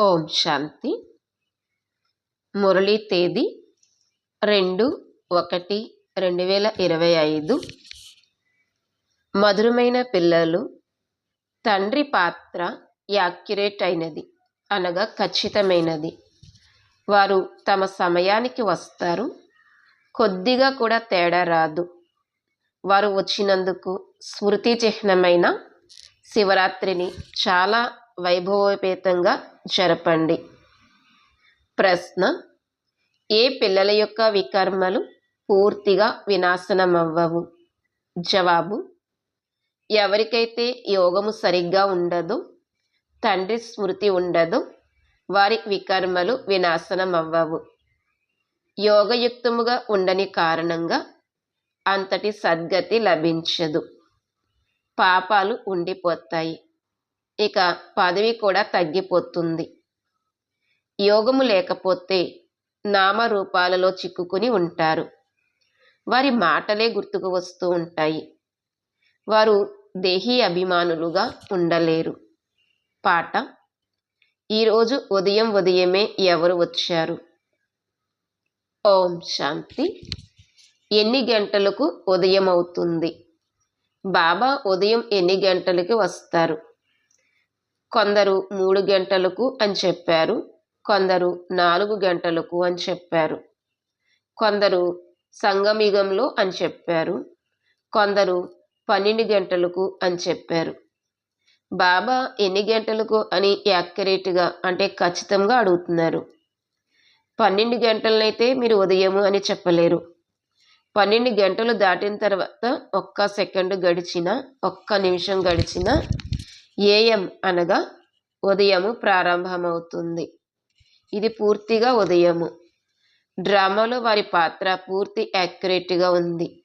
ఓం శాంతి. మురళీ తేదీ రెండు ఒకటి రెండు వేల ఇరవై ఐదు. మధురమైన పిల్లలు తండ్రి పాత్ర యాక్యురేట్ అయినది అనగా ఖచ్చితమైనది. వారు తమ సమయానికి వస్తారు కొద్దిగా కూడా తేడా రాదు. వారు వచ్చినందుకు స్మృతి చిహ్నమైన శివరాత్రిని చాలా వైభవోపేతంగా జరపండి. ప్రశ్న ఏ పిల్లల యొక్క వికర్మలు పూర్తిగా వినాశనమవ్వవు? జవాబు ఎవరికైతే యోగము సరిగ్గా ఉండదో తండ్రి స్మృతి ఉండదో వారి వికర్మలు వినాశనమవ్వవు. యోగయుక్తముగా ఉండని కారణంగా అంతటి సద్గతి లభించదు. పాపాలు ఉండిపోతాయి. ఇక పదవి కూడా తగ్గిపోతుంది. యోగము లేకపోతే నామరూపాలలో చిక్కుకుని ఉంటారు. వారి మాటలే గుర్తుకు వస్తూ ఉంటాయి. వారు దేహీ అభిమానులుగా ఉండలేరు. పాట ఈరోజు ఉదయం ఉదయమే ఎవరు వచ్చారు? ఓం శాంతి. ఎన్ని గంటలకు ఉదయం అవుతుంది బాబా ఉదయం ఎన్ని గంటలకి వస్తారు? కొందరు మూడు గంటలకు అని చెప్పారు. కొందరు నాలుగు గంటలకు అని చెప్పారు. కొందరు సంగమిగంలో అని చెప్పారు. కొందరు పన్నెండు గంటలకు అని చెప్పారు. బాబా ఎన్ని గంటలకు అని యాక్యురేట్గా అంటే ఖచ్చితంగా అడుగుతున్నారు. పన్నెండు గంటలనైతే మీరు ఉదయము అని చెప్పలేరు. పన్నెండు గంటలు దాటిన తర్వాత ఒక్క సెకండ్ గడిచిన ఒక్క నిమిషం గడిచిన ఏఎం అనగా ఉదయము ప్రారంభమవుతుంది. ఇది పూర్తిగా ఉదయము. డ్రామాలో వారి పాత్ర పూర్తి యాక్యురేట్గా ఉంది.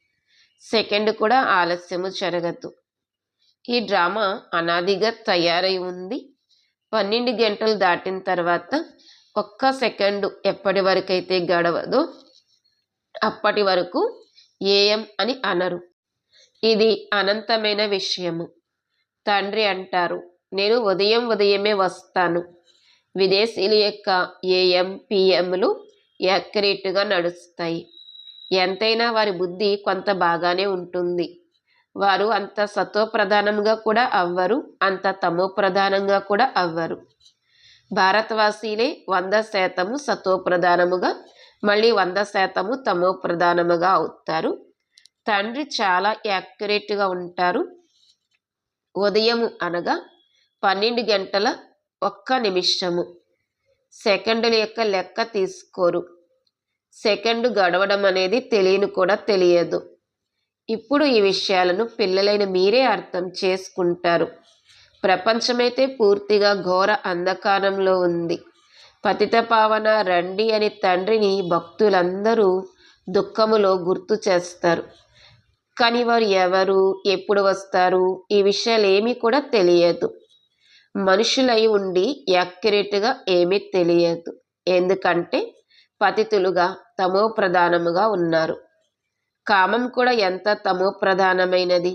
సెకండ్ కూడా ఆలస్యము జరగదు. ఈ డ్రామా అనాదిగా తయారై ఉంది. పన్నెండు గంటలు దాటిన తర్వాత ఒక్క సెకండ్ ఎప్పటి వరకైతే గడవదో అప్పటి వరకు ఏఎం అని అనరు. ఇది అనంతమైన విషయము. తండ్రి అంటారు. నేను ఉదయం ఉదయమే వస్తాను. విదేశీయుల యొక్క ఏఎం పిఎంలు యాక్యురేట్గా నడుస్తాయి. ఎంతైనా వారి బుద్ధి కొంత బాగానే ఉంటుంది. వారు అంత సత్వప్రధానంగా కూడా అవ్వరు అంత తమో ప్రధానంగా కూడా అవ్వరు. భారతవాసీలే వంద శాతము సత్వప్రధానముగా మళ్ళీ వంద శాతము తమో ప్రధానముగా అవుతారు. తండ్రి చాలా యాక్యురేట్గా ఉంటారు. ఉదయము అనగా పన్నెండు గంటల ఒక్క నిమిషము. సెకండుల యొక్క లెక్క తీసుకోరు. సెకండ్ గడవడం అనేది తెలియని కూడా తెలియదు. ఇప్పుడు ఈ విషయాలను పిల్లలైన మీరే అర్థం చేసుకుంటారు. ప్రపంచమైతే పూర్తిగా ఘోర అంధకారంలో ఉంది. పతిత పావన రండి అని తండ్రిని భక్తులందరూ దుఃఖములో గుర్తు చేస్తారు. కానీ వారు ఎవరు? ఎప్పుడు వస్తారు? ఈ విషయాలు ఏమీ కూడా తెలియదు. మనుషులై ఉండి యాక్యురేట్గా ఏమీ తెలియదు. ఎందుకంటే పతితులుగా తమో ప్రధానముగా ఉన్నారు. కామం కూడా ఎంత తమో ప్రధానమైనది?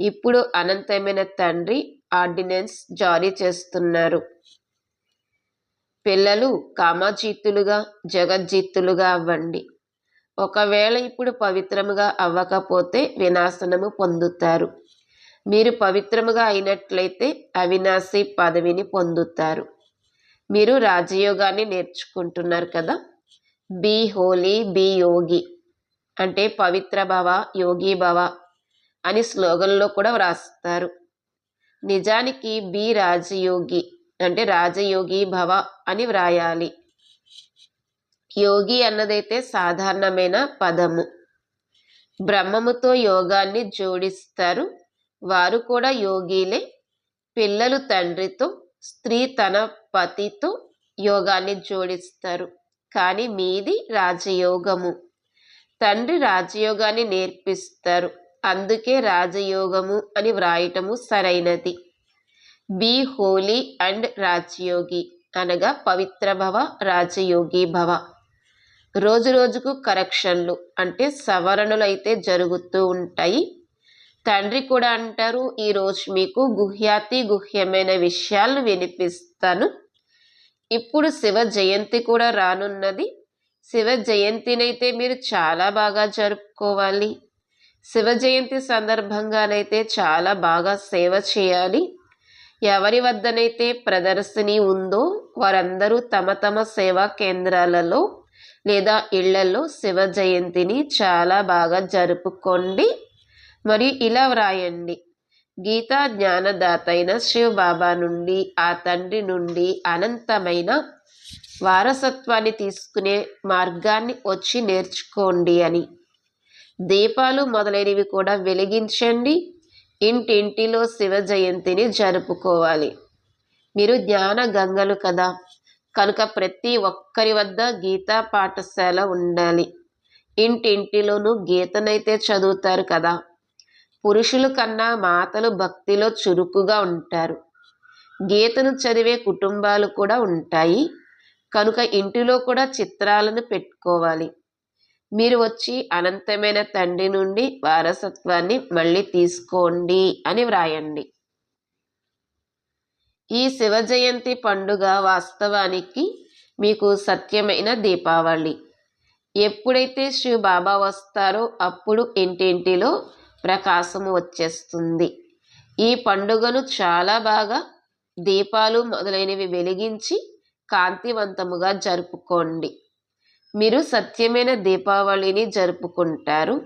ఇప్పుడు అనంతమైన తండ్రి ఆర్డినెన్స్ జారీ చేస్తున్నారు. పిల్లలు కామజీతులుగా జగజ్జీతులుగా అవ్వండి. ఒకవేళ ఇప్పుడు పవిత్రముగా అవ్వకపోతే వినాశనము పొందుతారు. మీరు పవిత్రముగా అయినట్లయితే అవినాశి పదవిని పొందుతారు. మీరు రాజయోగాన్ని నేర్చుకుంటున్నారు కదా? బీ హోలీ బీ యోగి అంటే పవిత్ర భవ యోగి భవ అని స్లోగన్లో కూడా వ్రాస్తారు. నిజానికి బి రాజయోగి అంటే రాజయోగి భవ అని వ్రాయాలి. యోగి అన్నదైతే సాధారణమైన పదము. బ్రహ్మముతో యోగాన్ని జోడిస్తారు. వారు కూడా యోగిలే. పిల్లలు తండ్రితో స్త్రీ తన పతితో యోగాన్ని జోడిస్తారు. కానీ మీది రాజయోగము. తండ్రి రాజయోగాన్ని నేర్పిస్తారు. అందుకే రాజయోగము అని వ్రాయటము సరైనది. బీ హోలీ అండ్ రాజయోగి అనగా పవిత్ర భవ రాజయోగి భవ. రోజు రోజుకు కరెక్షన్లు అంటే సవరణలు అయితే జరుగుతూ ఉంటాయి. తండ్రి కూడా అంటారు ఈరోజు మీకు గుహ్యాతి గుహ్యమైన విషయాలను వినిపిస్తాను. ఇప్పుడు శివ జయంతి కూడా రానున్నది. శివ జయంతినైతే మీరు చాలా బాగా జరుపుకోవాలి. శివ జయంతి సందర్భంగానైతే చాలా బాగా సేవ చేయాలి. ఎవరి వద్దనైతే ప్రదర్శని ఉందో వారందరూ తమ తమ సేవా కేంద్రాలలో లేదా ఇళ్ళలో శివ జయంతిని చాలా బాగా జరుపుకోండి. మరియు ఇలా వ్రాయండి. గీతా జ్ఞానదాత అయిన శివ బాబా నుండి ఆ తండ్రి నుండి అనంతమైన వారసత్వాన్ని తీసుకునే మార్గాన్ని వచ్చి నేర్చుకోండి అని. దీపాలు మొదలైనవి కూడా వెలిగించండి. ఇంటింటిలో శివ జయంతిని జరుపుకోవాలి. మీరు జ్ఞాన గంగలు కదా. కనుక ప్రతి ఒక్కరి వద్ద గీతా పాఠశాల ఉండాలి. ఇంటింటిలోనూ గీతనైతే చదువుతారు కదా. పురుషుల కన్నా మాతలు భక్తిలో చురుకుగా ఉంటారు. గీతను చదివే కుటుంబాలు కూడా ఉంటాయి. కనుక ఇంటిలో కూడా చిత్రాలను పెట్టుకోవాలి. మీరు వచ్చి అనంతమైన తండ్రి నుండి వారసత్వాన్ని మళ్ళీ తీసుకోండి అని వ్రాయండి. ఈ శివ జయంతి పండుగ వాస్తవానికి మీకు సత్యమైన దీపావళి. ఎప్పుడైతే శ్రీ బాబా వస్తారో అప్పుడు ఇంటింటిలో ప్రకాశము వచ్చేస్తుంది. ఈ పండుగను చాలా బాగా దీపాలు మొదలైనవి వెలిగించి కాంతివంతముగా జరుపుకోండి. మీరు సత్యమైన దీపావళిని జరుపుకుంటారు.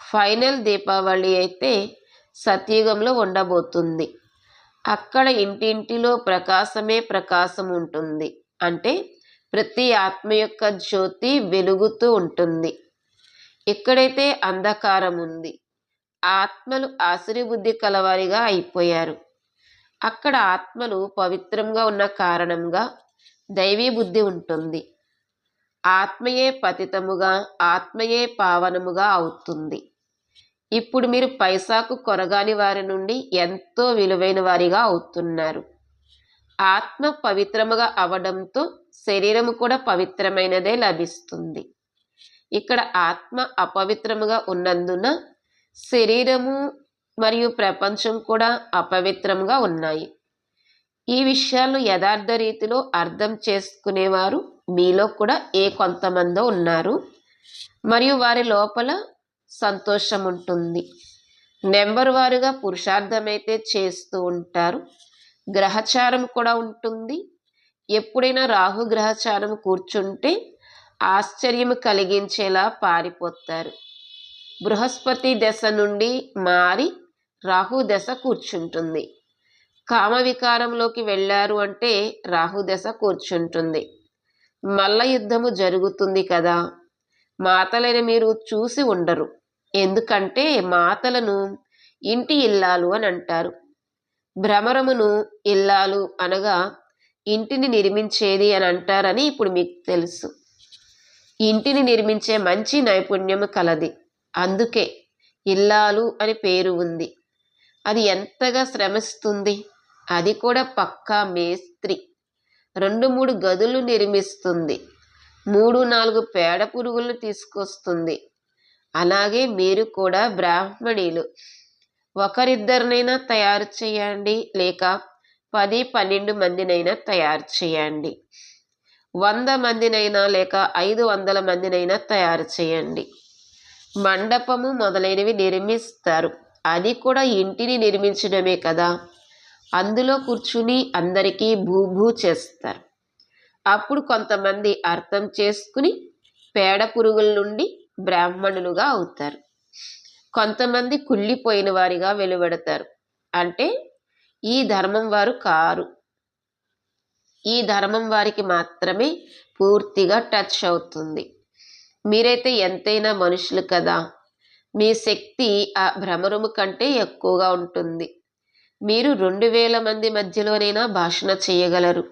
ఫైనల్ దీపావళి అయితే సత్యుగంలో ఉండబోతుంది. అక్కడ ఇంటింటిలో ప్రకాశమే ప్రకాశం ఉంటుంది అంటే ప్రతి ఆత్మ యొక్క జ్యోతి వెలుగుతూ ఉంటుంది. ఎక్కడైతే అంధకారం ఉంది ఆత్మలు ఆశ్రయబుద్ధి కలవారిగా అయిపోయారు. అక్కడ ఆత్మలు పవిత్రంగా ఉన్న కారణంగా దైవీ బుద్ధి ఉంటుంది. ఆత్మయే పతితముగా ఆత్మయే పావనముగా అవుతుంది. ఇప్పుడు మీరు పైసాకు కొరగాని వారి నుండి ఎంతో విలువైన వారిగా అవుతున్నారు. ఆత్మ పవిత్రముగా అవడంతో శరీరము కూడా పవిత్రమైనదే లభిస్తుంది. ఇక్కడ ఆత్మ అపవిత్రముగా ఉన్నందున శరీరము మరియు ప్రపంచం కూడా అపవిత్రంగా ఉన్నాయి. ఈ విషయాలను యథార్థ రీతిలో అర్థం చేసుకునేవారు మీలో కూడా ఏ కొంతమందో ఉన్నారు. మరియు వారి లోపల సంతోషం ఉంటుంది నెంబర్ వారుగా పురుషార్థమైతే చేస్తూ ఉంటారు. గ్రహచారం కూడా ఉంటుంది. ఎప్పుడైనా రాహు గ్రహచారం కూర్చుంటే ఆశ్చర్యం కలిగించేలా పారిపోతారు. బృహస్పతి దశ నుండి మారి రాహు దశ కూర్చుంటుంది. కామ వికారంలోకి వెళ్ళారు అంటే రాహు దశ కూర్చుంటుంది. మల్ల యుద్ధము జరుగుతుంది కదా. మాతలని మీరు చూసి ఉండరు. ఎందుకంటే మాతలను ఇంటి ఇల్లాలు అని అంటారు. భ్రమరమును ఇల్లాలు అనగా ఇంటిని నిర్మించేది అని అంటారని ఇప్పుడు మీకు తెలుసు. ఇంటిని నిర్మించే మంచి నైపుణ్యము కలది. అందుకే ఇల్లాలు అని పేరు ఉంది. అది ఎంతగా శ్రమిస్తుంది? అది కూడా పక్కా మేస్త్రి. రెండు మూడు గదులు నిర్మిస్తుంది. మూడు నాలుగు పేడ పురుగులను తీసుకొస్తుంది. అలాగే మీరు కూడా బ్రాహ్మణీలు. ఒకరిద్దరినైనా తయారు చేయండి లేక పది పన్నెండు మందినైనా తయారు చేయండి. వంద మందినైనా లేక ఐదు వందల మందినైనా తయారు చేయండి. మండపము మొదలైనవి నిర్మిస్తారు. అది కూడా ఇంటిని నిర్మించడమే కదా. అందులో కూర్చుని అందరికీ భూభూ చేస్తారు. అప్పుడు కొంతమంది అర్థం చేసుకుని పేడ పురుగుల నుండి బ్రాహ్మణులుగా అవుతారు. కొంతమంది కుళ్ళిపోయిన వారిగా వెలువడతారు. అంటే ఈ ధర్మం వారు కారు. ఈ ధర్మం వారికి మాత్రమే పూర్తిగా టచ్ అవుతుంది. మీరైతే ఎంతైనా మనుషులు కదా. మీ శక్తి ఆ భ్రమరుము కంటే ఎక్కువగా ఉంటుంది. మీరు రెండు వేల మంది మధ్యలోనైనా భాషణ చేయగలరు.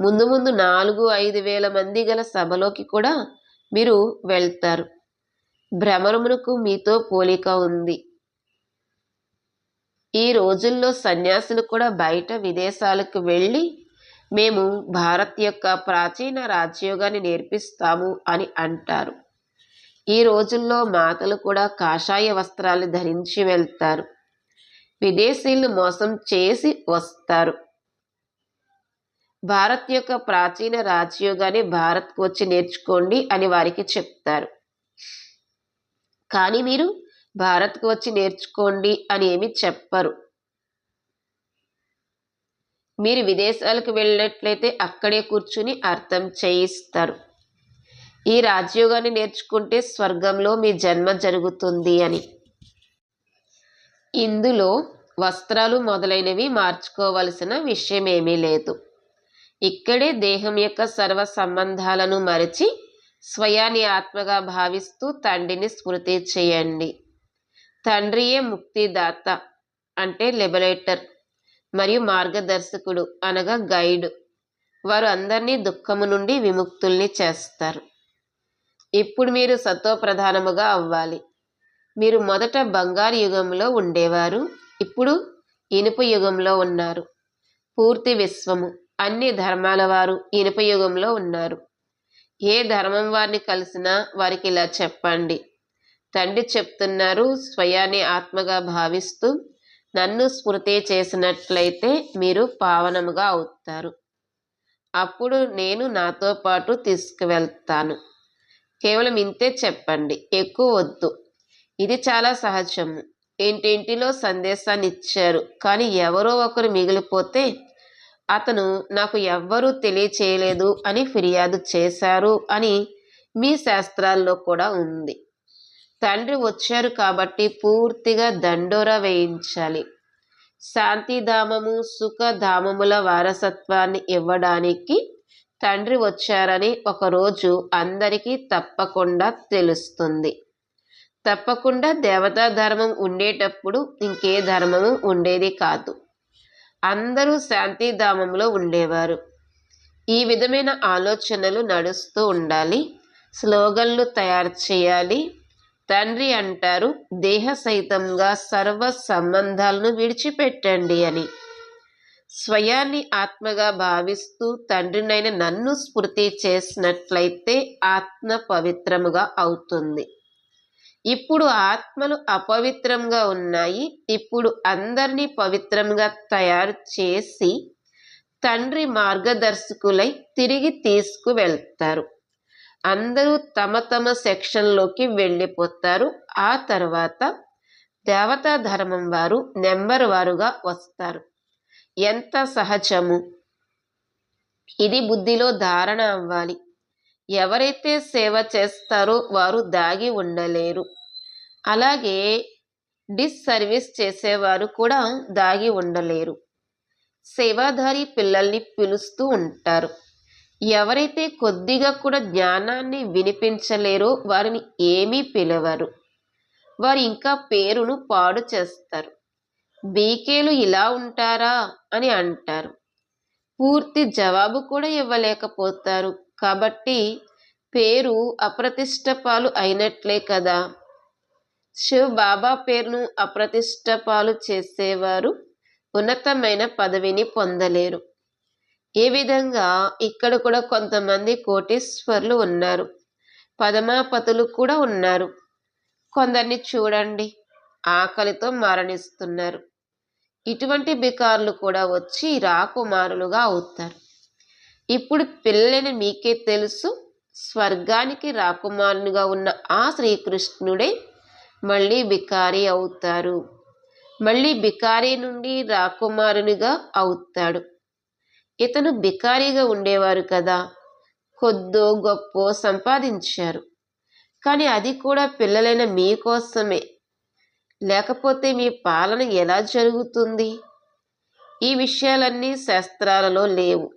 ముందు ముందు నాలుగు ఐదు వేల మంది గల సభలోకి కూడా మీరు వెళ్తారు. భ్రమరమునకు మీతో పోలిక ఉంది. ఈ రోజుల్లో సన్యాసులు కూడా బయట విదేశాలకు వెళ్ళి మేము భారత్ యొక్క ప్రాచీన రాజ్యోగాన్ని నేర్పిస్తాము అని అంటారు. ఈ రోజుల్లో మాతలు కూడా కాషాయ వస్త్రాలు ధరించి వెళ్తారు. విదేశీయులు మోసం చేసి వస్తారు. భారత్ యొక్క ప్రాచీన రాజయోగాన్ని భారత్కు వచ్చి నేర్చుకోండి అని వారికి చెప్తారు. కానీ మీరు భారత్కు వచ్చి నేర్చుకోండి అని ఏమి చెప్పరు. మీరు విదేశాలకు వెళ్ళినట్లయితే అక్కడే కూర్చుని అర్థం చేయిస్తారు. ఈ రాజయోగాన్ని నేర్చుకుంటే స్వర్గంలో మీ జన్మ జరుగుతుంది అని. ఇందులో వస్త్రాలు మొదలైనవి మార్చుకోవలసిన విషయం ఏమీ లేదు. ఇక్కడే దేహం యొక్క సర్వ సంబంధాలను మరిచి స్వయాన్ని ఆత్మగా భావిస్తూ తండ్రిని స్మృతి చేయండి. తండ్రియే ముక్తిదాత అంటే లిబరేటర్ మరియు మార్గదర్శకుడు అనగా గైడ్ వారు అందరినీ దుఃఖము నుండి విముక్తుల్ని చేస్తారు. ఇప్పుడు మీరు సత్వప్రధానముగా అవ్వాలి. మీరు మొదట బంగారు యుగంలో ఉండేవారు. ఇప్పుడు ఇనుప యుగంలో ఉన్నారు. పూర్తి విశ్వము. అన్ని ధర్మాల వారు ఇనుప యుగంలో ఉన్నారు. ఏ ధర్మం వారిని కలిసినా వారికి ఇలా చెప్పండి. తండ్రి చెప్తున్నారు స్వయాన్ని ఆత్మగా భావిస్తూ నన్ను స్మృతి చేసినట్లయితే మీరు పావనముగా అవుతారు. అప్పుడు నేను నాతో పాటు తీసుకువెళ్తాను. కేవలం ఇంతే చెప్పండి ఎక్కువ వద్దు. ఇది చాలా సహజము. ఇంటింటిలో సందేశాన్ని ఇచ్చారు కానీ ఎవరో ఒకరు మిగిలిపోతే అతను నాకు ఎవ్వరూ తెలియచేయలేదు అని ఫిర్యాదు చేశారు అని మీ శాస్త్రాల్లో కూడా ఉంది. తండ్రి వచ్చారు కాబట్టి పూర్తిగా దండోరా వేయించాలి. శాంతిధామము సుఖధామముల వారసత్వాన్ని ఇవ్వడానికి తండ్రి వచ్చారని ఒకరోజు అందరికీ తప్పకుండా తెలుస్తుంది. తప్పకుండా దేవతా ధర్మం ఉండేటప్పుడు ఇంకే ధర్మము ఉండేది కాదు. అందరూ శాంతిధామంలో ఉండేవారు. ఈ విధమైన ఆలోచనలు నడుస్తూ ఉండాలి. స్లోగన్లు తయారు చేయాలి. తండ్రి అంటారు దేహ సహితంగా సర్వ సంబంధాలను విడిచిపెట్టండి అని. స్వయాన్ని ఆత్మగా భావిస్తూ తండ్రినైన నన్ను స్ఫూర్తి చేసినట్లయితే ఆత్మ పవిత్రముగా అవుతుంది. ఇప్పుడు ఆత్మలు అపవిత్రంగా ఉన్నాయి. ఇప్పుడు అందరినీ పవిత్రంగా తయారు చేసి తండ్రి మార్గదర్శకులై తిరిగి తీసుకువెళ్తారు. అందరూ తమ తమ సెక్షన్లోకి వెళ్ళిపోతారు. ఆ తర్వాత దేవతా ధర్మం వారు నెంబర్ వారుగా వస్తారు. ఎంత సహజము? ఇది బుద్ధిలో ధారణ అవ్వాలి. ఎవరైతే సేవ చేస్తారో వారు దాగి ఉండలేరు. అలాగే డిస్సర్వీస్ చేసేవారు కూడా దాగి ఉండలేరు. సేవాధారి పిల్లల్ని పిలుస్తూ ఉంటారు. ఎవరైతే కొద్దిగా కూడా జ్ఞానాన్ని వినిపించలేరో వారిని ఏమీ పిలవరు. వారు ఇంకా పేరును పాడు చేస్తారు. బీకేలు ఇలా ఉంటారా అని అంటారు. పూర్తి జవాబు కూడా ఇవ్వలేకపోతారు. కాబట్టి పేరు అప్రతిష్టపాలు అయినట్లే కదా. శివ్ బాబా పేరును అప్రతిష్టపాలు చేసేవారు ఉన్నతమైన పదవిని పొందలేరు. ఏ విధంగా ఇక్కడ కూడా కొంతమంది కోటీశ్వర్లు ఉన్నారు. పదమాపతులు కూడా ఉన్నారు. కొందరిని చూడండి ఆకలితో మరణిస్తున్నారు. ఇటువంటి బికార్లు కూడా వచ్చి రాకుమారులుగా అవుతారు. ఇప్పుడు పిల్లని మీకే తెలుసు స్వర్గానికి రాకుమారునిగా ఉన్న ఆ శ్రీకృష్ణుడే మళ్ళీ బికారి అవుతారు. మళ్ళీ బికారి నుండి రాకుమారునిగా అవుతాడు. ఇతను బికారిగా ఉండేవారు కదా. కొద్దో గొప్ప సంపాదించారు. కానీ అది కూడా పిల్లలైన మీకోసమే. లేకపోతే మీ పాలన ఎలా జరుగుతుంది? ఈ విషయాలన్నీ శాస్త్రాలలో లేవు.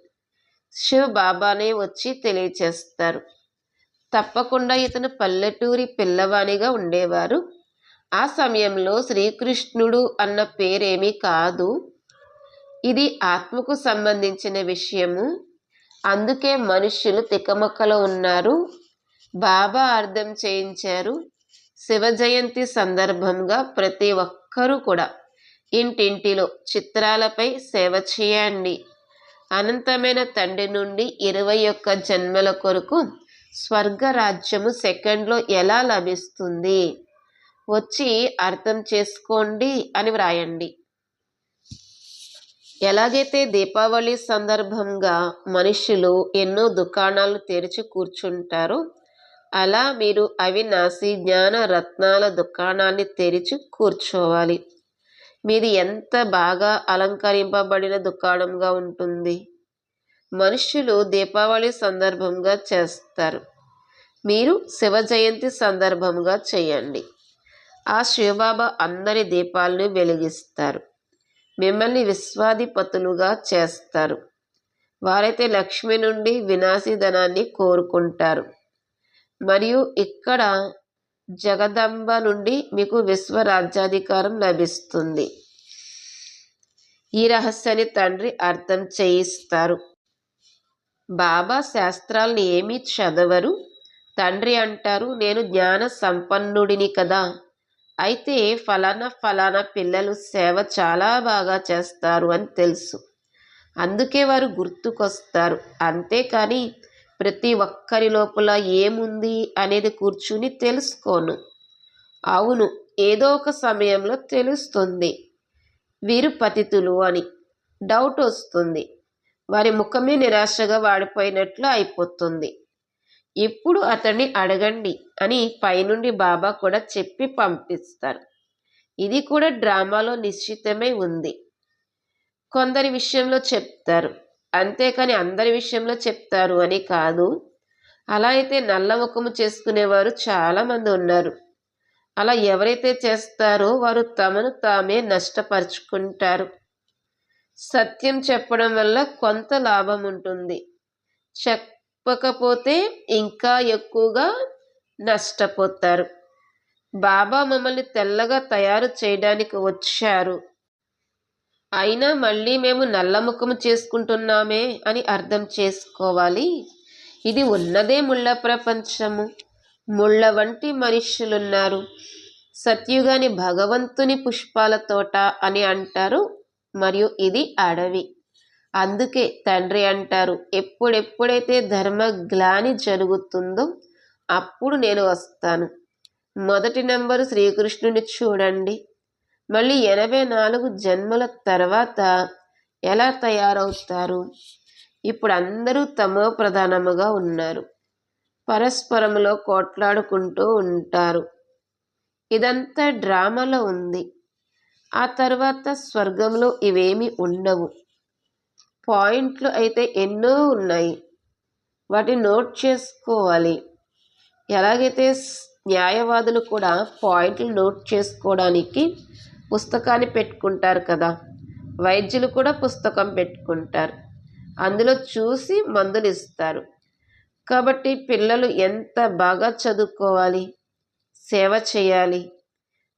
శివ బాబానే వచ్చి తెలియచేస్తారు. తప్పకుండా ఇతను పల్లెటూరి పిల్లవానిగా ఉండేవారు. ఆ సమయంలో శ్రీకృష్ణుడు అన్న పేరేమీ కాదు. ఇది ఆత్మకు సంబంధించిన విషయము. అందుకే మనుష్యులు తికమక్కలో ఉన్నారు. బాబా అర్థం చేయించారు. శివ జయంతి సందర్భంగా ప్రతి ఒక్కరూ కూడా ఇంటింటిలో చిత్రాలపై సేవ చేయండి. అనంతమైన తండ్రి నుండి ఇరవై ఒక్క జన్మల కొరకు స్వర్గరాజ్యము సెకండ్లో ఎలా లభిస్తుంది? వచ్చి అర్థం చేసుకోండి అని వ్రాయండి. ఎలాగైతే దీపావళి సందర్భంగా మనుషులు ఎన్నో దుకాణాలు తెరిచి కూర్చుంటారో అలా మీరు అవినాశి జ్ఞాన రత్నాల దుకాణాన్ని తెరిచి కూర్చోవాలి. మీది ఎంత బాగా అలంకరింపబడిన దుకాణంగా ఉంటుంది. మనుషులు దీపావళి సందర్భంగా చేస్తారు. మీరు శివ జయంతి సందర్భంగా చేయండి. ఆ శివబాబా అందరి దీపాలను వెలిగిస్తారు. మిమ్మల్ని విశ్వాధిపతులుగా చేస్తారు. వారైతే లక్ష్మి నుండి వినాశీధనాన్ని కోరుకుంటారు. మరియు ఇక్కడ జగదంబ నుండి మీకు విశ్వరాజ్యాధికారం లభిస్తుంది. ఈ రహస్యాన్ని తండ్రి అర్థం చేయిస్తారు. బాబా శాస్త్రాలను ఏమీ చదవరు. తండ్రి అంటారు నేను జ్ఞాన సంపన్నుడిని కదా. అయితే ఫలానా ఫలానా పిల్లలు సేవ చాలా బాగా చేస్తారు అని తెలుసు. అందుకే వారు గుర్తుకొస్తారు. అంతేకాని ప్రతి ఒక్కరి లోపల ఏముంది అనేది కూర్చుని తెలుసుకోను. అవును ఏదో ఒక సమయంలో తెలుస్తుంది. వీరు పతితులు అని డౌట్ వస్తుంది. వారి ముఖమే నిరాశగా వాడిపోయినట్లు అయిపోతుంది. ఇప్పుడు అతన్ని అడగండి అని పైనుండి బాబా కూడా చెప్పి పంపిస్తారు. ఇది కూడా డ్రామాలో నిశ్చితమై ఉంది. కొందరి విషయంలో చెప్తారు. అంతేకాని అందరి విషయంలో చెప్తారు అని కాదు. అలా అయితే నల్ల ముఖము చేసుకునేవారు చాలామంది ఉన్నారు. అలా ఎవరైతే చేస్తారో వారు తమను తామే నష్టపరుచుకుంటారు. సత్యం చెప్పడం వల్ల కొంత లాభం ఉంటుంది. చెప్పకపోతే ఇంకా ఎక్కువగా నష్టపోతారు. బాబా మమ్మల్ని తెల్లగా తయారు చేయడానికి వచ్చారు. అయినా మళ్ళీ మేము నల్లముఖము చేసుకుంటున్నామే అని అర్థం చేసుకోవాలి. ఇది ఉన్నదే ముళ్ళ ప్రపంచము. ముళ్ళ వంటి మనుష్యులున్నారు సత్యుగాని భగవంతుని పుష్పాల తోట అని అంటారు మరియు ఇది అడవి. అందుకే తండ్రి అంటారు ఎప్పుడెప్పుడైతే ధర్మ గ్లాని జరుగుతుందో అప్పుడు నేను వస్తాను. మొదటి నెంబరు శ్రీకృష్ణుని చూడండి. మళ్ళీ ఎనభై నాలుగు జన్మల తర్వాత ఎలా తయారవుతారు? ఇప్పుడు అందరూ తమో ప్రధానముగా ఉన్నారు. పరస్పరములో కోట్లాడుకుంటూ ఉంటారు. ఇదంతా డ్రామాలో ఉంది. ఆ తర్వాత స్వర్గంలో ఇవేమి ఉండవు. పాయింట్లు అయితే ఎన్నో ఉన్నాయి. వాటిని నోట్ చేసుకోవాలి. ఎలాగైతే న్యాయవాదులు కూడా పాయింట్లు నోట్ చేసుకోవడానికి పుస్తకాన్ని పెట్టుకుంటారు కదా. వైద్యులు కూడా పుస్తకం పెట్టుకుంటారు. అందులో చూసి మందులు ఇస్తారు. కాబట్టి పిల్లలు ఎంత బాగా చదువుకోవాలి? సేవ చేయాలి.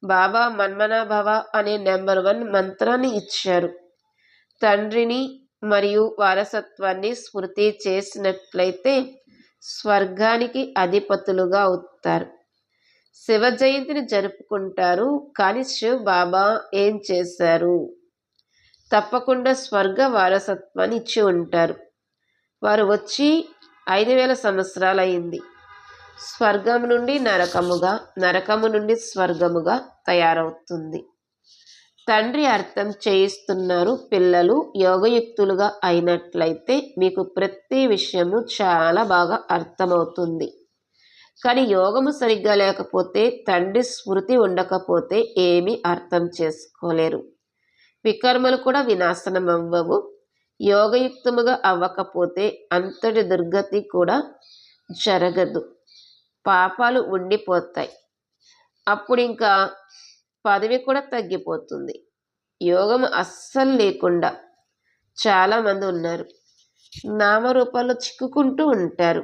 బాబా మన్మనాభవ అనే నెంబర్ వన్ మంత్రాన్ని ఇచ్చారు. తండ్రిని మరియు వారసత్వాన్ని స్మృతి చేసినట్లయితే స్వర్గానికి అధిపతులుగా అవుతారు. శివ జయంతిని జరుపుకుంటారు. కానీ శివ్ బాబా ఏం చేశారు? తప్పకుండా స్వర్గ వారసత్వాన్ని ఇచ్చి ఉంటారు. వారు వచ్చి ఐదు వేల సంవత్సరాలు అయింది స్వర్గం నుండి నరకముగా నరకము నుండి స్వర్గముగా తయారవుతుంది. తండ్రి అర్థం చేయిస్తున్నారు పిల్లలు యోగయుక్తులుగా అయినట్లయితే మీకు ప్రతి విషయము చాలా బాగా అర్థమవుతుంది. కానీ యోగము సరిగ్గా లేకపోతే తండ్రి స్మృతి ఉండకపోతే ఏమీ అర్థం చేసుకోలేరు. వికర్మలు కూడా వినాశనం అవ్వవు యోగయుక్తముగా అవ్వకపోతే అంతటి దుర్గతి కూడా జరగదు. పాపాలు ఉండిపోతాయి. అప్పుడు ఇంకా పదవి కూడా తగ్గిపోతుంది. యోగం అస్సలు లేకుండా చాలామంది ఉన్నారు. నామరూపాల్లో చిక్కుకుంటూ ఉంటారు.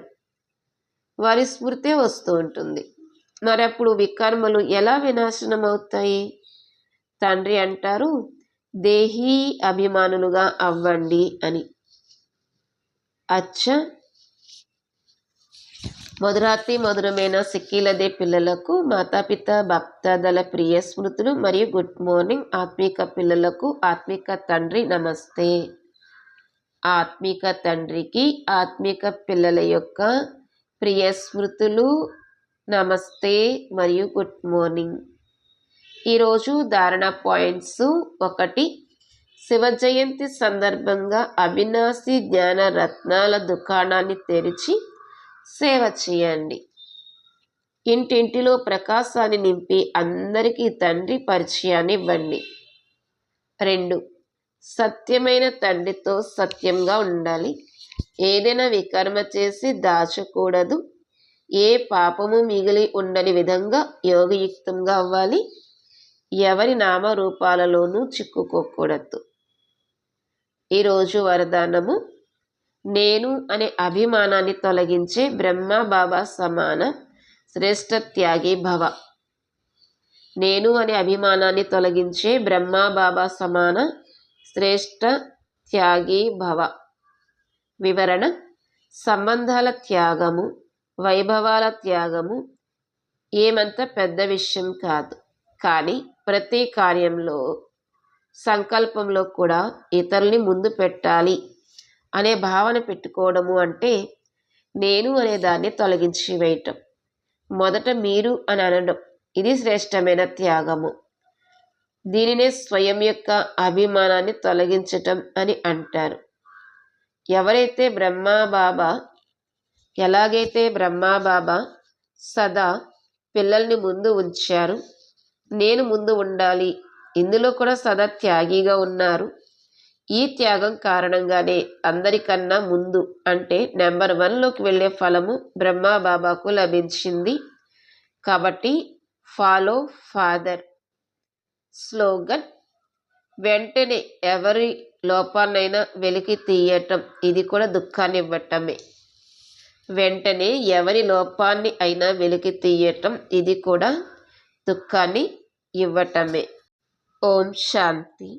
వారి స్మృతే వస్తూ ఉంటుంది. మరి అప్పుడు వికర్మలు ఎలా వినాశనం అవుతాయి తండ్రి అంటారు దేహీ అభిమానులుగా అవ్వండి అని. అచ్చ! మధురాతి మధురమైన సిక్కీలదే పిల్లలకు మాతాపిత భక్తదల ప్రియ స్మృతులు మరియు గుడ్ మార్నింగ్ ఆత్మిక పిల్లలకు ఆత్మిక తండ్రి నమస్తే. ఆత్మిక తండ్రికి ఆత్మిక పిల్లల యొక్క ప్రియ స్మృతులు నమస్తే మరియు గుడ్ మార్నింగ్. ఈరోజు ధారణ పాయింట్స్ ఒకటి శివ జయంతి సందర్భంగా అవినాశి జ్ఞాన రత్నాల దుకాణాన్ని తెరిచి సేవ చేయండి. ఇంటింటిలో ప్రకాశాన్ని నింపి అందరికీ తండ్రి పరిచయాన్ని ఇవ్వండి. రెండు సత్యమైన తండ్రితో సత్యంగా ఉండాలి. ఏదైనా వికర్మ చేసి దాచకూడదు. ఏ పాపము మిగిలి ఉండని విధంగా యోగయుక్తంగా అవ్వాలి. ఎవరి నామరూపాలలోనూ చిక్కుకోకూడదు. ఈరోజు వరదానము. నేను అనే అభిమానాన్ని తొలగించే బ్రహ్మ బాబా సమాన శ్రేష్ఠ త్యాగి భవ. నేను అనే అభిమానాన్ని తొలగించే బ్రహ్మ బాబా సమాన శ్రేష్ఠ త్యాగి భవ. వివరణ. సంబంధాల త్యాగము వైభవాల త్యాగము ఏమంత పెద్ద విషయం కాదు. కానీ ప్రతి కార్యంలో సంకల్పంలో కూడా ఇతరుల్ని ముందు పెట్టాలి అనే భావన పెట్టుకోవడము అంటే నేను అనే దాన్ని తొలగించి వేయటం. మొదట మీరు అని అనడం ఇది శ్రేష్టమైన త్యాగము. దీనినే స్వయం యొక్క అభిమానాన్ని తొలగించటం అని అంటారు. ఎవరైతే బ్రహ్మాబాబా ఎలాగైతే బ్రహ్మాబాబా సదా పిల్లల్ని ముందు ఉంచారు నేను ముందు ఉండాలి ఇందులో కూడా సదా త్యాగిగా ఉన్నారు. ఈ త్యాగం కారణంగానే అందరికన్నా ముందు అంటే నెంబర్ వన్లోకి వెళ్ళే ఫలము బ్రహ్మాబాబాకు లభించింది. కాబట్టి ఫాలో ఫాదర్. స్లోగన్ వెంటనే ఎవరి లోపాన్నైనా వెలికి తీయటం ఇది కూడా దుఃఖాన్ని ఇవ్వటమే వెంటనే ఎవరి లోపాన్ని అయినా వెలికి తీయటం ఇది కూడా దుఃఖాన్ని ఇవ్వటమే. ఓం శాంతి.